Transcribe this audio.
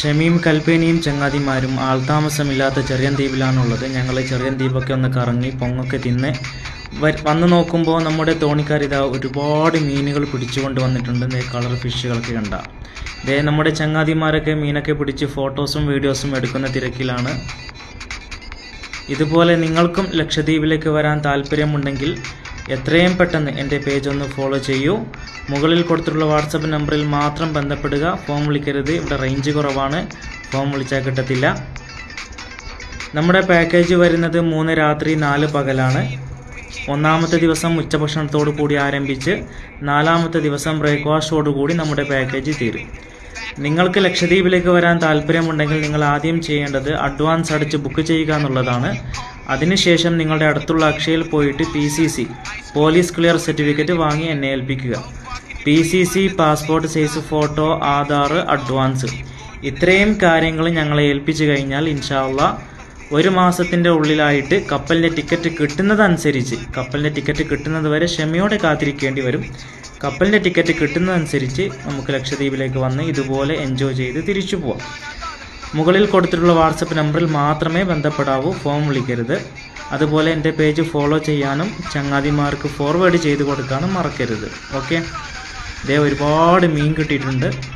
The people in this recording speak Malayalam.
ഷമീം കൽപ്പേനിയും ചങ്ങാതിമാരും ആൾതാമസമില്ലാത്ത ചെറിയൻ ദ്വീപിലാണുള്ളത് ഞങ്ങൾ ചെറിയൻ ദ്വീപൊക്കെ ഒന്ന് കറങ്ങി പൊങ്ങൊക്കെ തിന്ന് വന്നു നോക്കുമ്പോൾ നമ്മുടെ തോണിക്കാർ ഒരുപാട് മീനുകൾ പിടിച്ചുകൊണ്ട് വന്നിട്ടുണ്ട്. കളർ ഫിഷുകളൊക്കെ കണ്ട. ഇതേ നമ്മുടെ ചങ്ങാതിമാരൊക്കെ മീനൊക്കെ പിടിച്ച് ഫോട്ടോസും വീഡിയോസും എടുക്കുന്ന തിരക്കിലാണ്. ഇതുപോലെ നിങ്ങൾക്കും ലക്ഷദ്വീപിലേക്ക് വരാൻ താല്പര്യമുണ്ടെങ്കിൽ എത്രയും പെട്ടെന്ന് എന്റെ പേജ് ഒന്ന് ഫോളോ ചെയ്യൂ. മുകളിൽ കൊടുത്തിട്ടുള്ള വാട്സപ്പ് നമ്പറിൽ മാത്രം ബന്ധപ്പെടുക. ഫോം വിളിക്കരുത്. ഇവിടെ റേഞ്ച് കുറവാണ്. ഫോം വിളിച്ചാൽ കിട്ടത്തില്ല. നമ്മുടെ പാക്കേജ് വരുന്നത് മൂന്ന് രാത്രി നാല് പകലാണ്. ഒന്നാമത്തെ ദിവസം ഉച്ചഭക്ഷണത്തോടു കൂടി ആരംഭിച്ച് നാലാമത്തെ ദിവസം ബ്രേക്ക്ഫാസ്റ്റോടു കൂടി നമ്മുടെ പാക്കേജ് തീരും. നിങ്ങൾക്ക് ലക്ഷദ്വീപിലേക്ക് വരാൻ താല്പര്യമുണ്ടെങ്കിൽ നിങ്ങൾ ആദ്യം ചെയ്യേണ്ടത് അഡ്വാൻസ് അടിച്ച് ബുക്ക് ചെയ്യുക എന്നുള്ളതാണ്. അതിനുശേഷം നിങ്ങളുടെ അടുത്തുള്ള അക്ഷയയിൽ പോയിട്ട് P C C police clear certificate വാങ്ങി എന്നെ ഏൽപ്പിക്കുക. P C C passport size photo Aadhaar advance ഇത്രയും കാര്യങ്ങൾ ഞങ്ങളെ ഏൽപ്പിച്ചു കഴിഞ്ഞാൽ ഇൻഷാല്ല ഒരു മാസത്തിന്റെ ഉള്ളിലായിട്ട് കപ്പലിന്റെ ടിക്കറ്റ് കിട്ടുന്നതനുസരിച്ച് കപ്പലിന്റെ ടിക്കറ്റ് കിട്ടുന്നത് വരെ ക്ഷമയോടെ കാത്തിരിക്കേണ്ടി വരും. കപ്പലിന്റെ ടിക്കറ്റ് കിട്ടുന്നതനുസരിച്ച് നമുക്ക് ലക്ഷദ്വീപിലേക്ക് വന്ന് ഇതുപോലെ എൻജോയ് ചെയ്ത് തിരിച്ചു പോവാം. മുകളിൽ കൊടുത്തിട്ടുള്ള വാട്സപ്പ് നമ്പറിൽ മാത്രമേ ബന്ധപ്പെടാവൂ. ഫോം വിളിക്കരുത്. അതുപോലെ എന്റെ പേജ് ഫോളോ ചെയ്യാനും ചങ്ങാതിമാർക്ക് ഫോർവേഡ് ചെയ്ത് കൊടുക്കാനും മറക്കരുത്. ഓക്കെ? ഇതേ ഒരുപാട് മീൻ കിട്ടിയിട്ടുണ്ട്.